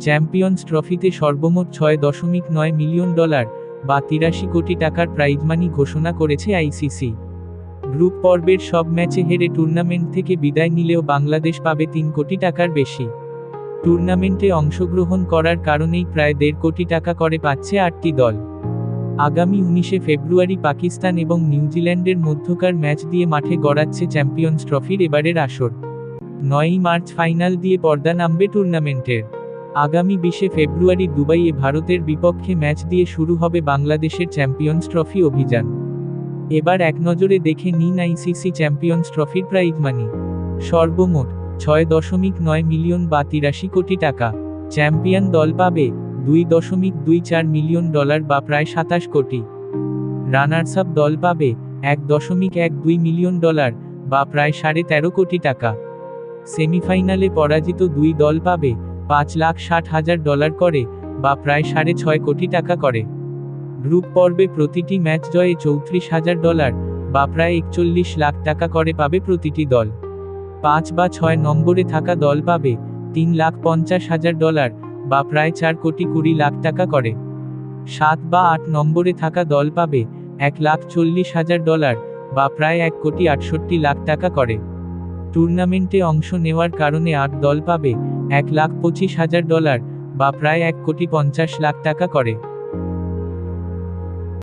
Champions ট্রফিতে সর্বমোট ছয় দশমিক নয় মিলিয়ন ডলার বা তিরাশি কোটি টাকার প্রাইজ মানি ঘোষণা করেছে আইসিসি গ্রুপ পর্বের সব ম্যাচে হেরে টুর্নামেন্ট থেকে বিদায় নিলেও বাংলাদেশ পাবে তিন কোটি টাকার বেশি। টুর্নামেন্টে অংশগ্রহণ করার কারণেই প্রায় দেড় কোটি টাকা করে পাচ্ছে আটটি দল। আগামী উনিশে ফেব্রুয়ারি পাকিস্তান এবং নিউজিল্যান্ডের মধ্যকার ম্যাচ দিয়ে মাঠে গড়াচ্ছে চ্যাম্পিয়ন্স ট্রফির এবারের আসর। নয়ই মার্চ ফাইনাল দিয়ে পর্দা নামবে টুর্নামেন্টের। আগামী বিশে ফেব্রুয়ারি দুবাইয়ে ভারতের বিপক্ষে ম্যাচ দিয়ে শুরু হবে বাংলাদেশের চ্যাম্পিয়ন্স ট্রফি অভিযান। এবার এক নজরে দেখে নিন আইসিসি চ্যাম্পিয়ন্স ট্রফির প্রাইজ মানি। সর্বমোট ছয় দশমিক নয় মিলিয়ন বা তিরাশি কোটি টাকা। চ্যাম্পিয়ন দল পাবে দুই দশমিক দুই চার মিলিয়ন ডলার বা প্রায় সাতাশ কোটি। রানার্স আপ দল পাবে এক দশমিক এক দুই মিলিয়ন ডলার বা প্রায় সাড়ে তেরো কোটি টাকা। সেমিফাইনালে পরাজিত দুই দল পাবে পাঁচ লাখ ষাট হাজার ডলার করে, বা প্রায় সাড়ে ছয় কোটি টাকা করে। গ্রুপ পর্বে প্রতিটি ম্যাচ জয়ে চৌত্রিশ হাজার ডলার, বা প্রায় একচল্লিশ লাখ টাকা করে পাবে প্রতিটি দল। পাঁচ বা ছয় নম্বরে থাকা দল পাবে, তিন লাখ পঞ্চাশ হাজার ডলার, বা প্রায় চার কোটি কুড়ি লাখ টাকা করে। সাত বা আট নম্বরে থাকা দল পাবে, এক লাখ চল্লিশ হাজার ডলার, বা প্রায় এক কোটি আটষট্টি লাখ টাকা করে। টুর্নামেন্টে অংশ নেওয়ার কারণে আট দল পাবে এক লাখ পঁচিশ হাজার ডলার বা প্রায় এক কোটি পঞ্চাশ লাখ টাকা করে।